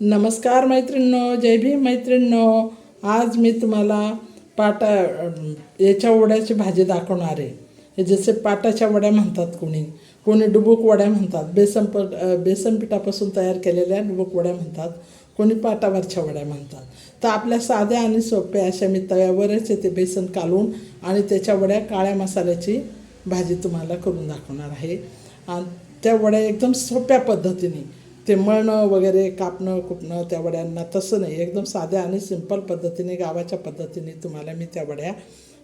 नमस्कार मैत्रिणींनो जय भीम मैत्रिणींनो. आज मी तुम्हाला पाटा याच्या वड्याची भाजी दाखवणार आहे. हे जसे पाटाच्या वड्या म्हणतात कोणी कोणी डुबुक वड्या म्हणतात. बेसन प बेसन पिठापासून तयार केलेल्या डुबुक वड्या म्हणतात. कोणी पाटावरच्या वड्या म्हणतात. तर आपल्या साध्या आणि सोप्या अशा मी तव्यावरच ते बेसन कालून आणि त्याच्या वड्या काळ्या मसाल्याची भाजी तुम्हाला करून दाखवणार आहे. आणि त्या वड्या एकदम सोप्या पद्धतीने ते मळणं वगैरे कापणं कुपणं त्या वड्यांना तसं नाही. एकदम साध्या आणि सिंपल पद्धतीने गावाच्या पद्धतीने तुम्हाला मी त्या वड्या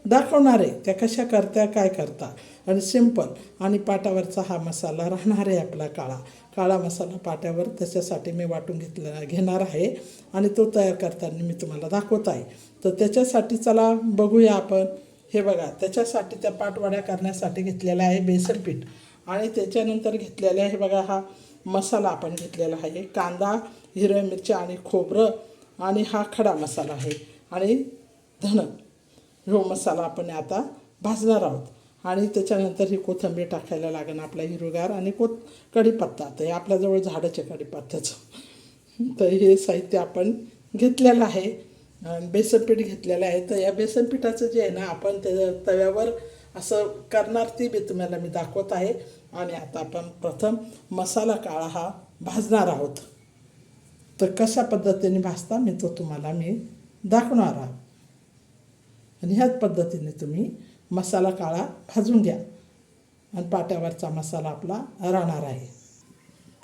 दाखवणार आहे. त्या कशा करत्या काय करता. आणि सिंपल आणि पाटावरचा हा मसाला राहणार आहे आपला काळा. काळा मसाला पाट्यावर त्याच्यासाठी मी वाटून घेतला घेणार आहे. आणि तो तयार करताना मी तुम्हाला दाखवत आहे. तर त्याच्यासाठी चला बघूया आपण. हे बघा त्याच्यासाठी त्या पाटवड्या करण्यासाठी घेतलेलं आहे बेसन पीठ आणि त्याच्यानंतर घेतलेलं आहे बघा हा मसाला आपण घेतलेला आहे. कांदा हिरव्या मिरच्या आणि खोबरं आणि हा खडा मसाला आहे. आणि धन हो मसाला आपण आता भाजणार आहोत. आणि त्याच्यानंतर ही कोथिंबीर टाकायला लागेल आपला हिरवगार आणि कोथ कढीपत्ता. तर हे आपल्याजवळ झाडच आहे कढीपत्त्याचं तर हे साहित्य आपण घेतलेलं आहे. बेसनपीठ बेसन पीठ घेतलेलं आहे. तर या बेसन पिठाचं जे आहे ना आपण त्या तव्यावर असं करणार ती बी तुम्हाला मी दाखवत आहे. आणि आता आपण प्रथम मसाला काळा हा भाजणार आहोत. तर कशा पद्धतीने भाजता मी तो तुम्हाला मी दाखवणार आहोत आणि ह्याच पद्धतीने तुम्ही मसाला काळा भाजून घ्या. आणि पाट्यावरचा मसाला आपला राहणार आहे.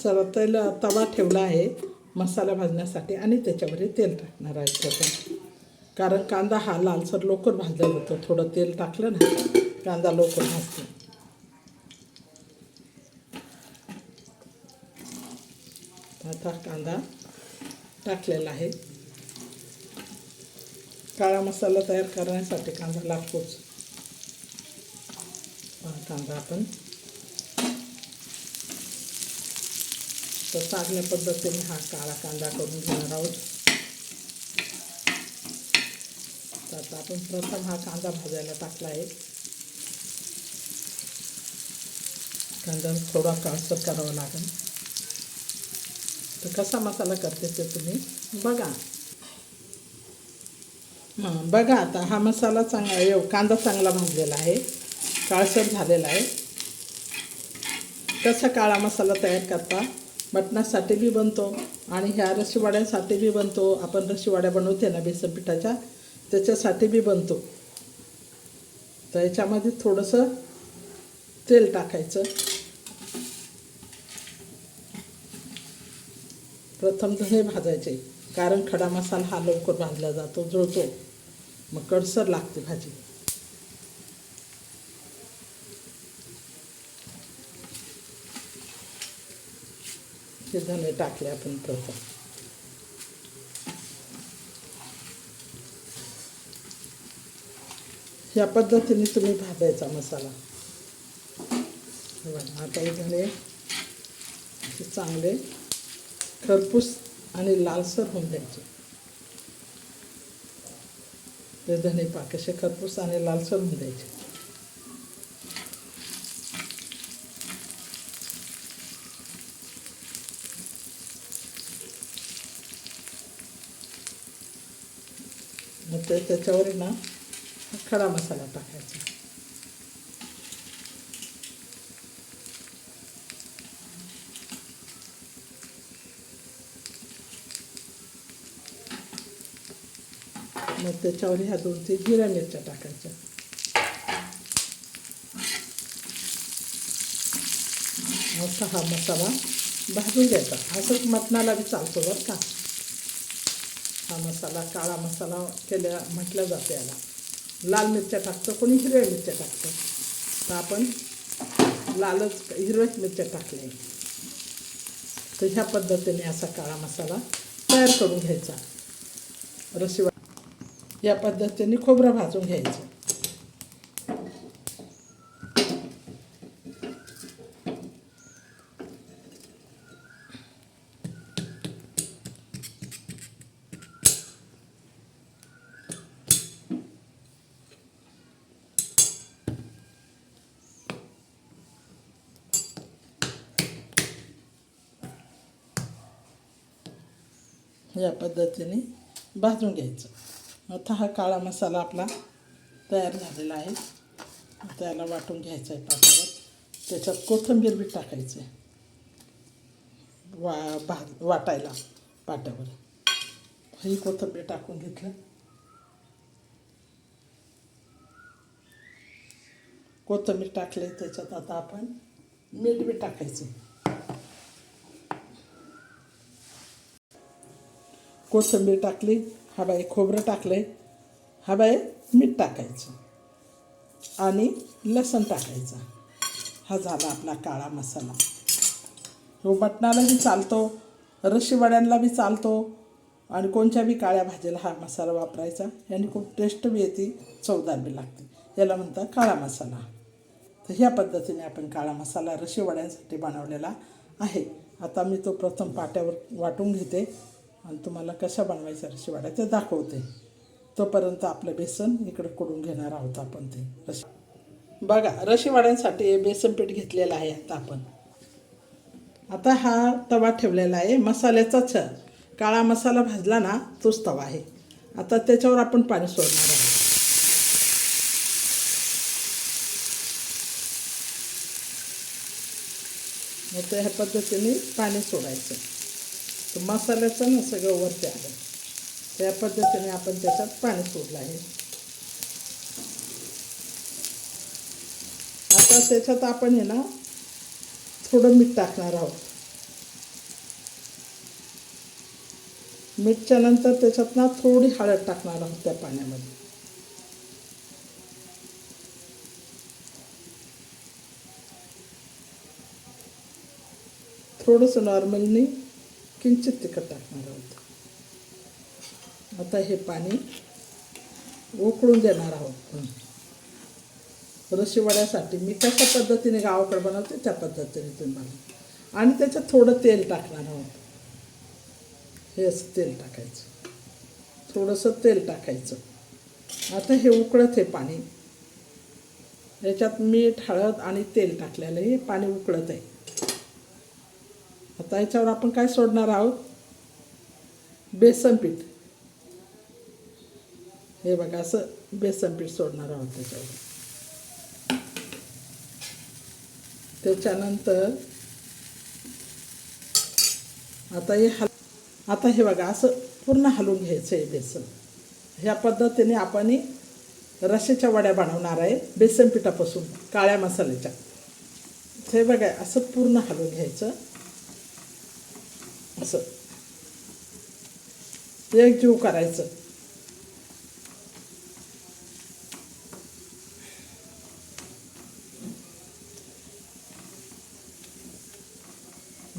चला तेल तवा ठेवला आहे मसाला भाजण्यासाठी आणि त्याच्यावर तेल टाकणार आहे. प्रथम कारण कांदा हा लालसर लवकर भाजला जातो. थोडं तेल टाकलं ना कांदा लवकर भाजतो. आता कांदा टाकलेला आहे. काळा मसाला तयार करण्यासाठी कांदा लागतोच. कांदा आपण तर चांगल्या पद्धतीने हा काळा कांदा करून घेणार आहोत तर आता आपण प्रथम हा कांदा भाजायला टाकला आहे. कांदा थोडा काळसर करावा लागेल. तर कसा मसाला करते ते तुम्ही बघा. हां बघा आता हा मसाला चांगला येऊ हो, कांदा चांगला भाजलेला आहे. काळसर झालेला आहे. कसा काळा मसाला तयार करता? मटणासाठी बी बनतो आणि ह्या रशीवाड्यांसाठी बी बनतो. आपण रशीवाड्या बनवते ना बेसन पिठाच्या. त्याच्यासाठी बी बनतो. तर याच्यामध्ये थोडंसं तेल टाकायचं. प्रथम धने भाजायचे कारण खडा मसाला हा लवकर भाजला जातो जळतो मग कडसर लागते भाजी. हे धने टाकले आपण प्रथम. ह्या पद्धतीने तुम्ही भाजायचा मसाला. आता हे झाले. असे चांगले खरपूस आणि लालसर होऊन द्यायचे. ते धने पाक असे खरपूस आणि लालसर होऊन द्यायचे मग ते त्याच्यावर आहे ना खडा मसाला टाकायचा. मग त्याच्यावर ह्या दोन ते जिरा मिरच्या टाकायच्या. मोठा हा मसाला भाजून घ्यायचा. असंच मटणाला बी चालतो बरं का. हा मसाला काळा मसाला केल्या म्हटलं जाते याला. लाल मिरच्या टाकतं कोणी हिरव्या मिरच्या टाकतं. तर आपण लालच हिरव्याच मिरच्या टाकल्या तर ह्या पद्धतीने असा काळा मसाला तयार करून घ्यायचा. रशिवा या पद्धतीने खोबरं भाजून घ्यायचं. या पद्धतीने भाजून घ्यायचं. आता हा काळा मसाला आपला तयार झालेला आहे. त्याला वाटून घ्यायचा आहे पाटावर त्याच्यात कोथिंबीर बी टाकायचं. आहे वा भा वाटायला पाट्यावर. ही कोथिंबीर टाकून घेतलं. कोथिंबीर टाकले त्याच्यात आता आपण मीठ बी टाकायचं. कोथिंबीर टाकली हा बाई खोबरं टाकले हा बाई मीठ टाकायचं आणि लसण टाकायचं. हा झाला आपला काळा मसाला. हो मटणालाही चालतो रशीवड्यांना बी चालतो आणि कोणत्या बी काळ्या भाजीला हा मसाला वापरायचा याने खूप टेस्ट बी येते चवदार बी लागते. याला म्हणतात काळा मसाला. तर ह्या पद्धतीने आपण काळा मसाला रशीवड्यांसाठी बनवलेला आहे. आता मी तो प्रथम पाट्यावर वाटून घेते. आणि तुम्हाला कशा बनवायच्या रशीवड्या ते दाखवते. तोपर्यंत आपलं बेसन इकडे करून घेणार आहोत आपण ते. रशी बघा रशीवड्यांसाठी बेसन पीठ घेतलेलं आहे आता आपण. आता हा तवा ठेवलेला आहे मसाल्याचाच काळा मसाला भाजला ना तोच तवा आहे. आता त्याच्यावर आपण पाणी सोडणार आहोत. मग ह्या पद्धतीने पाणी सोडायचं. तर मसाल्याचं ना सगळं वरती आलं. त्या पद्धतीने आपण त्याच्यात पाणी सोडलं आहे. आता त्याच्यात आपण आहे ना थोडं मीठ टाकणार आहोत. मीठच्या नंतर त्याच्यात ना थोडी हळद टाकणार आहोत त्या पाण्यामध्ये. थोडंसं नॉर्मलनी किंचित तिखट टाकणार आहोत. आता हे पाणी उकळून देणार आहोत रशीवड्यासाठी मी कशा पद्धतीने गावाकडे बनवते त्या पद्धतीने तुम्ही बनवा आणि त्याच्यात थोडं तेल टाकणार आहोत. हे असं तेल टाकायचं. थोडंसं तेल टाकायचं. आता हे उकळत हे पाणी. याच्यात मीठ हळद आणि तेल टाकलेलं हे पाणी उकळत आहे. आता याच्यावर आपण काय सोडणार आहोत? बेसन पीठ. हे बघा असं बेसन पीठ सोडणार आहोत त्याच्यावर. त्याच्यानंतर आता हे हल आता हे बघा असं पूर्ण हलवून घ्यायचं आहे बेसन. ह्या पद्धतीने आपण रशेच्या वड्या बनवणार आहे बेसन पिठापासून काळ्या मसाल्याच्या. हे बघा असं पूर्ण हलवून घ्यायचं. असं. एकजीव करायचं.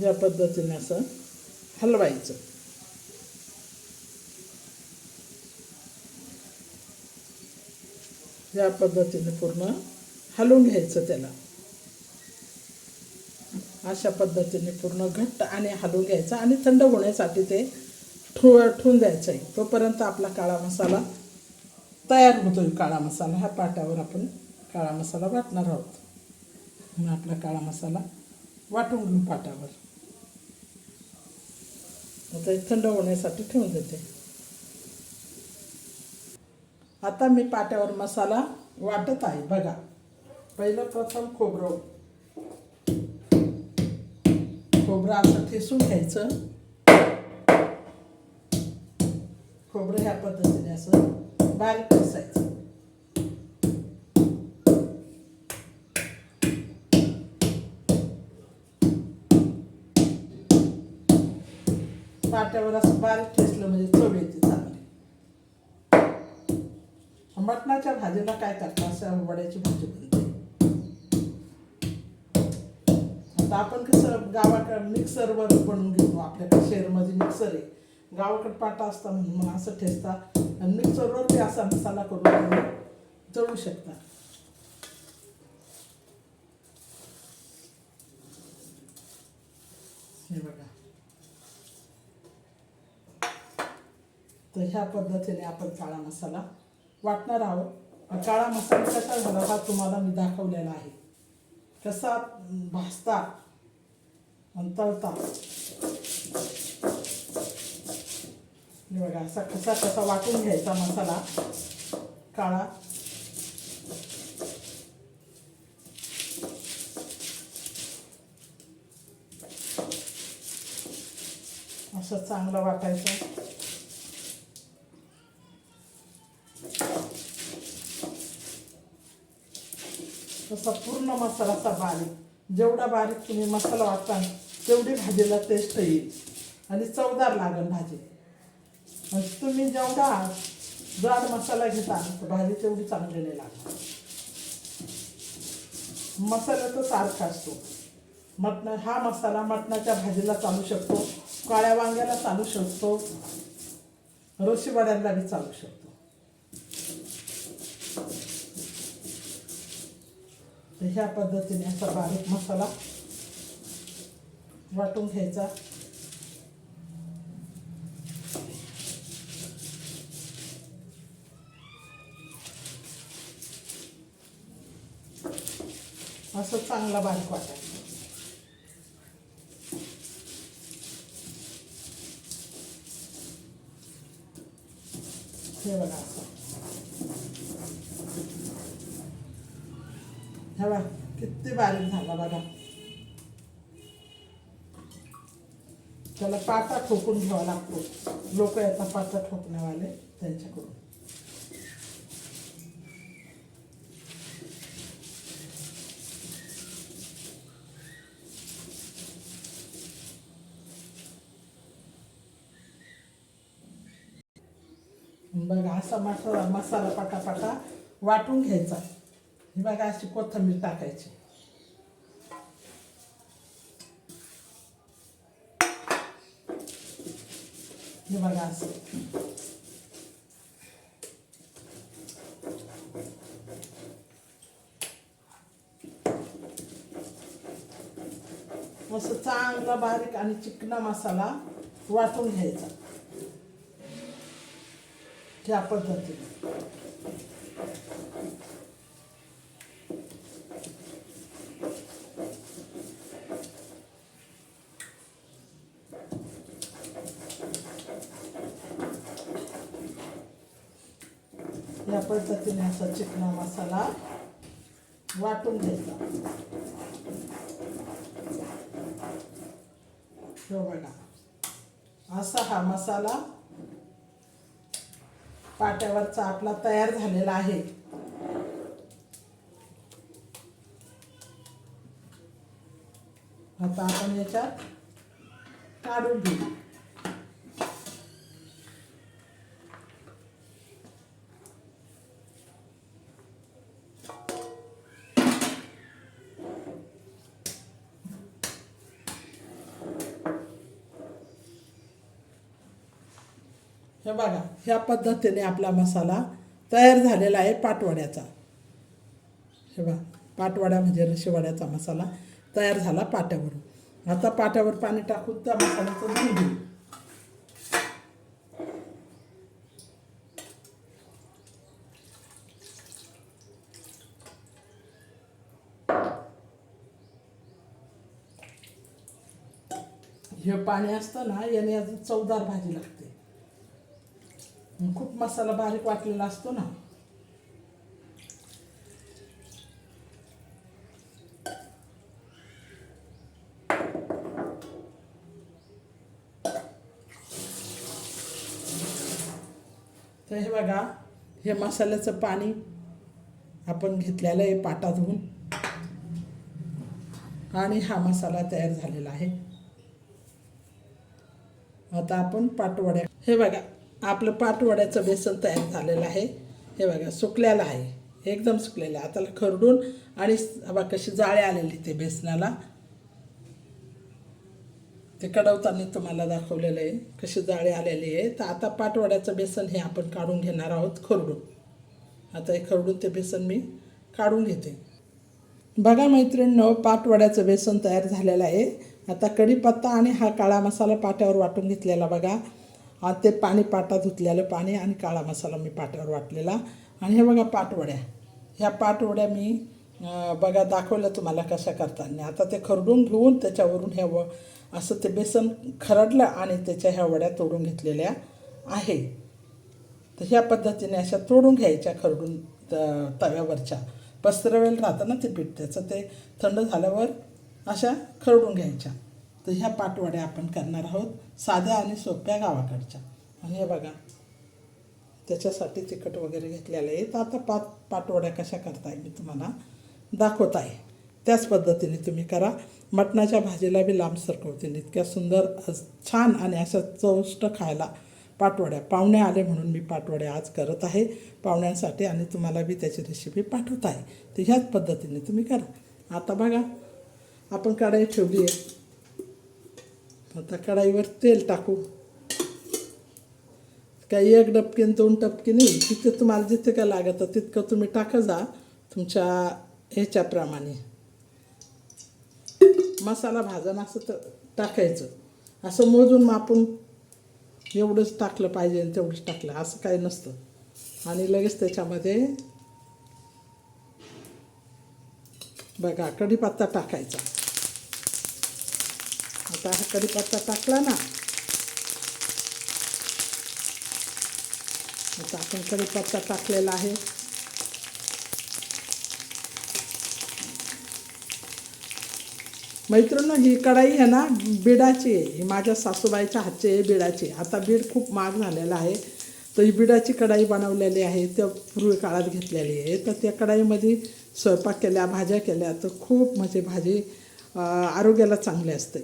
या पद्धतीने असं हलवायचं. या पद्धतीने पूर्ण हलवून घ्यायचं त्याला. अशा पद्धतीने पूर्ण घट्ट आणि हलवून घ्यायचं आणि थंड होण्यासाठी ते ठू ठेवून द्यायचं आहे तोपर्यंत आपला काळा मसाला तयार होतोय. काळा मसाला ह्या पाट्यावर आपण काळा मसाला वाटणार आहोत. मग आपला काळा मसाला वाटून घेऊ पाटावर. आता थंड होण्यासाठी ठेवून देते. आता मी पाट्यावर मसाला वाटत आहे. बघा पहिलं प्रथम खोबरं खोबरं असं ठेसून घ्यायचं. खोबरं ह्या पद्धतीने असं बारीक ठेसायचं पाट्यावर असं बारीक ठेसलं म्हणजे चव येते चांगली. मटणाच्या भाजीला काय करतात असं वड्याची भाजी असतं. आपण कसं गावाकडं मिक्सरवर बनवून घेतो आपल्याकडे शहरमध्ये मिक्सर आहे. गावाकडे पाटा असता म्हणून मग असं ठेचता आणि मिक्सरवर ते असा मसाला करून जळू शकता. हे बघा. तर ह्या पद्धतीने आपण काळा मसाला वाटणार आहोत. काळा मसाला कसा झाला हा तुम्हाला मी दाखवलेला आहे. कसा भाजता आणि तळता. बघा असा कसा कसा वाटून घ्यायचा मसाला काळा. असं चांगलं वाटायचं. तसा पूर्ण मसाला असा बारीक जेवढा बारीक तुम्ही मसाला वाटता तेवढी भाजीला टेस्ट येईल. आणि चवदार लागेल भाजी. आणि तुम्ही जेवढा जाड मसाला घेता तर भाजी तेवढी चांगली नाही लागणार. मसाला तर सारखा असतो. मटण हा मसाला मटणाच्या भाजीला चालू शकतो काळ्या वांग्याला चालू शकतो रशी बी चालू शकतो. तर ह्या पद्धतीने असा बारीक मसाला वाटून घ्यायचा. असं चांगला बारीक वाटायचा. हे बघा. त्याला पाचा ठोकून घ्यावा लागतो. लोक याचा पाचा ठोकण्यावाले त्यांच्याकडून. बघा असा मसाला मसाला पाटापाटा वाटून घ्यायचा. हे बघा अशी कोथिंबीर टाकायची. हे बघा. असं असं चांगला बारीक आणि चिकना मसाला वाटून घ्यायचा. त्या पद्धतीने. या पद्धतीने असा चिकना मसाला वाटून घ्यायचा. हो बघा. असा हा मसाला पाट्यावरचा आपला तयार झालेला आहे. आता आपण याच्यात काढून घेऊ. हे बघा ह्या पद्धतीने आपला मसाला तयार झालेला आहे पाटवड्याचा. हे बघा पाटवड्या म्हणजे रशीवड्याचा मसाला तयार झाला पाट्यावरून. आता पाट्यावर पाणी टाकून त्या मसाल्याचं धुवून घेऊ. हे पाणी असतं ना याने अजून चवदार भाजी लागते. खूप मसाला बारीक वाटलेला असतो ना. तर हे बघा हे मसाल्याचं पाणी आपण घेतलेलं आहे पाटा धुवून आणि हा मसाला तयार झालेला आहे. आता आपण पाटवड्या हे बघा आपलं पाटवड्याचं बेसन तयार झालेलं आहे. हे बघा सुकलेलं आहे. एकदम सुकलेलं आहे. आता खरडून आणि बघा कशी जाळे आलेली ते बेसनाला. ते कडवताना तुम्हाला दाखवलेलं आहे. कशी जाळे आलेली आहे. तर आता पाटवड्याचं बेसन हे आपण काढून घेणार आहोत खरडून. आता हे खरडून ते बेसन मी काढून घेते. बघा मैत्रिणीनं पाटवड्याचं बेसन तयार झालेलं आहे. आता कढीपत्ता आणि हा काळा मसाला पाट्यावर वाटून घेतलेला बघा. ते पाणी पाटा धुतलेलं पाणी आणि काळा मसाला मी पाट्यावर वाटलेला. आणि हे बघा पाटवड्या. ह्या पाटवड्या मी बघा दाखवलं तुम्हाला कशा करताना. आता ते खरडून घेऊन त्याच्यावरून ह्या व असं ते बेसन खरडलं आणि त्याच्या ह्या वड्या तोडून घेतलेल्या आहे. तर ह्या पद्धतीने अशा तोडून घ्यायच्या खरडून त- तव्यावरच्या. पसरवेल राहतं ना ते पीठ त्याचं ते थंड झाल्यावर अशा खरडून घ्यायच्या. तर ह्या पाटवड्या आपण करणार आहोत साध्या आणि सोप्या गावाकडच्या. आणि हे बघा त्याच्यासाठी तिखट वगैरे घेतलेलं आहे. तर आता पात पाटवड्या कशा करताय मी तुम्हाला दाखवत आहे. त्याच पद्धतीने तुम्ही करा. मटणाच्या भाजीला बी लांब सरकवतील इतक्या सुंदर छान आणि अशा चौष्ट खायला पाटवड्या पाहुणे आले म्हणून मी पाटवड्या आज करत आहे. पाहुण्यांसाठी आणि तुम्हाला बी त्याची रेसिपी पाठवत आहे. तर ह्याच पद्धतीने तुम्ही करा. आता बघा आपण कढाई ठेवली आहे. आता कढाईवर तेल टाकू. काही एक डबकीन दोन टपकी नाही तिथे तुम्हाला जितकं काय लागतं तितकं तुम्ही टाका जा तुमच्या ह्याच्याप्रमाणे. मसाला भाजन असं तर टाकायचं. असं मोजून मापून एवढंच टाकलं पाहिजे आणि तेवढंच टाकलं असं काही नसतं. आणि लगेच त्याच्यामध्ये बघा कढीपत्ता टाकायचा. आता हा कढीपत्ता टाकला ना. आता आपण कढीपत्ता टाकलेला आहे. मैत्रिणी ही कढाई आहे ना बिडाची आहे. ही माझ्या सासूबाईच्या हातची आहे बिडाची आता बीड खूप महाग झालेला आहे. तर ही बिडाची कढाई बनवलेली आहे त्या पूर्वी काळात घेतलेली आहे. तर त्या कढाईमध्ये स्वयंपाक केल्या भाज्या केल्या तर खूप म्हणजे भाजी आरोग्याला चांगली असते.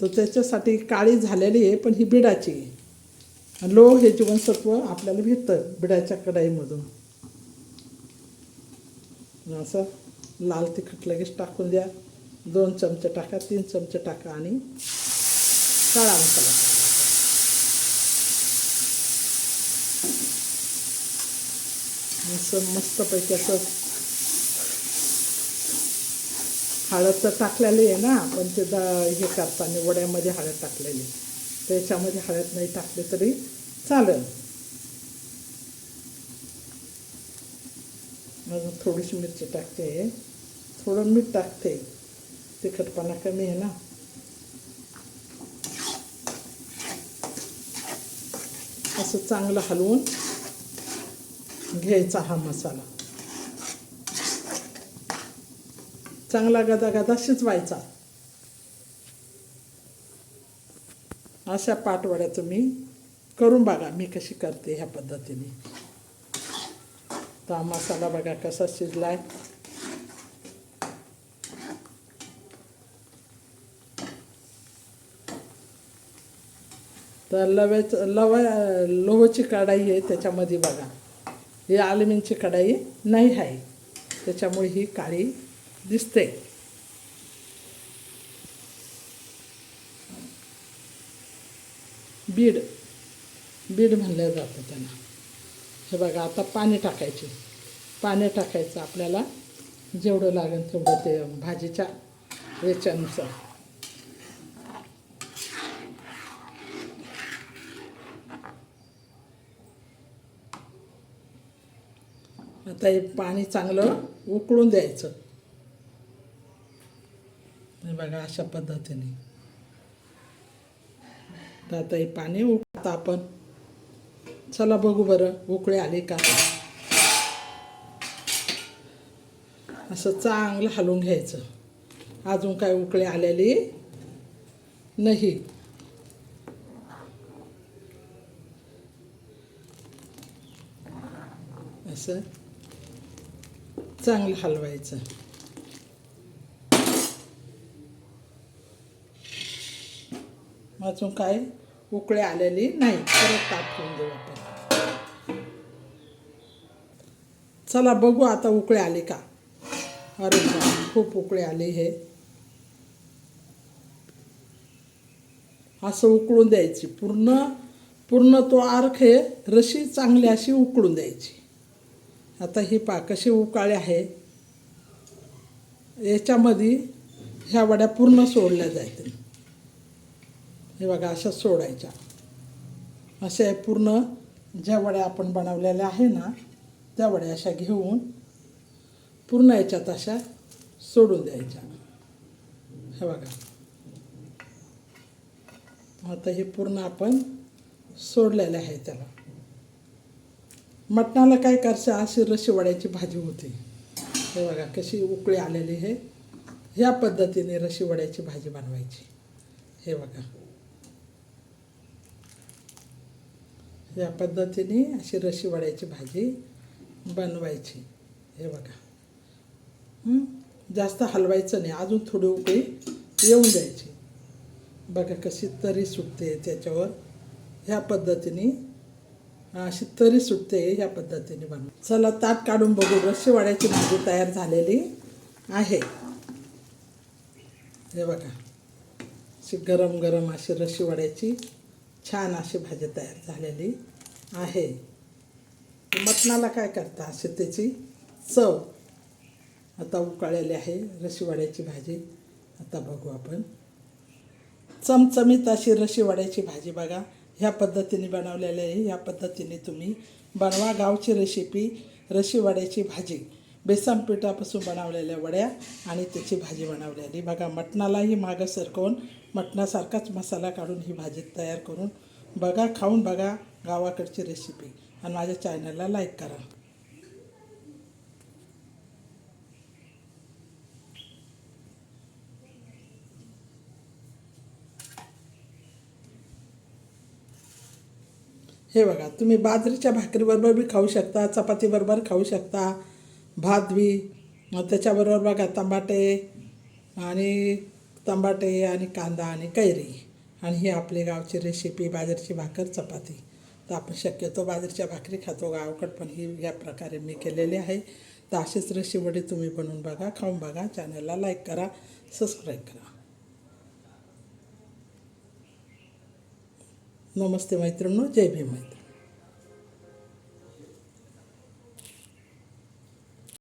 तर त्याच्यासाठी काळी झालेली आहे पण ही बिडाची आहे. लो हे जीवनसत्व आपल्याला भेटतं बिडाच्या कढाईमधून. असं लाल तिखट लगेच टाकून द्या. दोन चमचे टाका तीन चमचे टाका आणि काळा मसाला टाका. असं मस्तपैकी असं हळद तर टाकलेली आहे ना पण ते दा हे करताना वड्यामध्ये हळद टाकलेली. त्याच्यामध्ये हळद नाही टाकली तरी चालेल. मग थोडीशी मिरची टाकते. थोडं मीठ टाकते. तिखटपणा कमी आहे ना. असं चांगलं हलवून घ्यायचा हा मसाला. चांगला गदा गदा शिजवायचा अशा पाटवड्या तुम्ही करून बघा मी कशी करते ह्या पद्धतीने. तर हा मसाला बघा कसा शिजलाय. तर लव्याच लवा लोहची कढाई आहे त्याच्यामध्ये बघा. ही अल्युमिनची कढाई नाही आहे. त्याच्यामुळे ही काळी दिसते बीड. बीड म्हणलं जातं त्यांना हे बघा आता पाणी टाकायचे. पाणी टाकायचं आपल्याला. जेवढं लागेल तेवढं ते भाजीच्या याच्यानुसार आता हे पाणी चांगलं उकळून द्यायचं. आणि बघा अशा पद्धतीने. तर आता हे पाणी उकळता आपण. चला बघू बरं उकळे आले का? असं चांगलं हलवून घ्यायचं. अजून काय उकळे आलेली नाही. असं चांगलं हलवायचं. अजून काय उकळे आलेली नाही. परत ताप ठेवून देऊ आपण. चला बघू आता उकळे आले का. अरे खूप उकळे आले हे. असं उकळून द्यायची. पूर्ण पूर्ण तो आर्क हे रशी चांगली अशी उकळून द्यायची. आता ही पा कशी उकाळी आहे. याच्यामध्ये ह्या वड्या पूर्ण सोडल्या जायतील हे बघा अशा सोडायच्या. अशा पूर्ण ज्या वड्या आपण बनवलेल्या आहे ना त्या वड्या अशा घेऊन पूर्ण याच्यात अशा सोडून द्यायच्या. हे बघा. आता हे पूर्ण आपण सोडलेले आहे त्याला. मटणाला काय करशा अशी रशी वड्याची भाजी होती. हे बघा कशी उकळी आलेली आहे. ह्या पद्धतीने रशी वड्याची भाजी बनवायची. हे बघा. या पद्धतीने अशी रशी वड्याची भाजी बनवायची. हे बघा. जास्त हलवायचं नाही. अजून थोडी उकळी येऊन द्यायची. बघा कशी तरी सुटते त्याच्यावर. ह्या पद्धतीने अशी तरी सुटते ह्या पद्धतीने बनव चला ताट काढून बघू. रशी वाड्याची भाजी तयार झालेली आहे. हे बघा. अशी गरम गरम अशी रशी वाड्याची छान अशी भाजी तयार झालेली आहे. मटणाला काय करता अशी त्याची चव. आता उकळलेली आहे रशीवाड्याची भाजी. आता बघू आपण. चमचमीत अशी रशीवाड्याची भाजी बघा. ह्या पद्धतीने बनवलेली आहे. ह्या पद्धतीने तुम्ही बनवा गावची रेसिपी रशीवाड्याची भाजी. बेसन पिठापासून बनवलेल्या वड्या आणि त्याची भाजी बनवलेली. बघा मटणालाही मागं सरकवून मटणासारखाच मसाला काढून ही भाजी तयार करून बघा खाऊन बघा गावाकडची रेसिपी आणि माझ्या चॅनलला लाईक करा. हे बघा तुम्ही बाजरीच्या भाकरीबरोबर बी खाऊ शकता चपातीबरोबर खाऊ शकता भात बी. त्याच्याबरोबर बघा टमाटे आणि तंबाटे आणि कांदा आणि कैरी आणि ही आपली गावची रेसिपी बाजरीची भाकर चपाती. तर आपण शक्यतो बाजरीच्या भाकरी खातो. गावकड पण ही या प्रकारे मी केलेली आहे. तर अशीच रेसिपी तुम्ही बनवून बघा खाऊन बघा. चॅनलला लाईक करा सबस्क्राईब करा. नमस्ते मैत्रिणींनो जय भीम मैत्री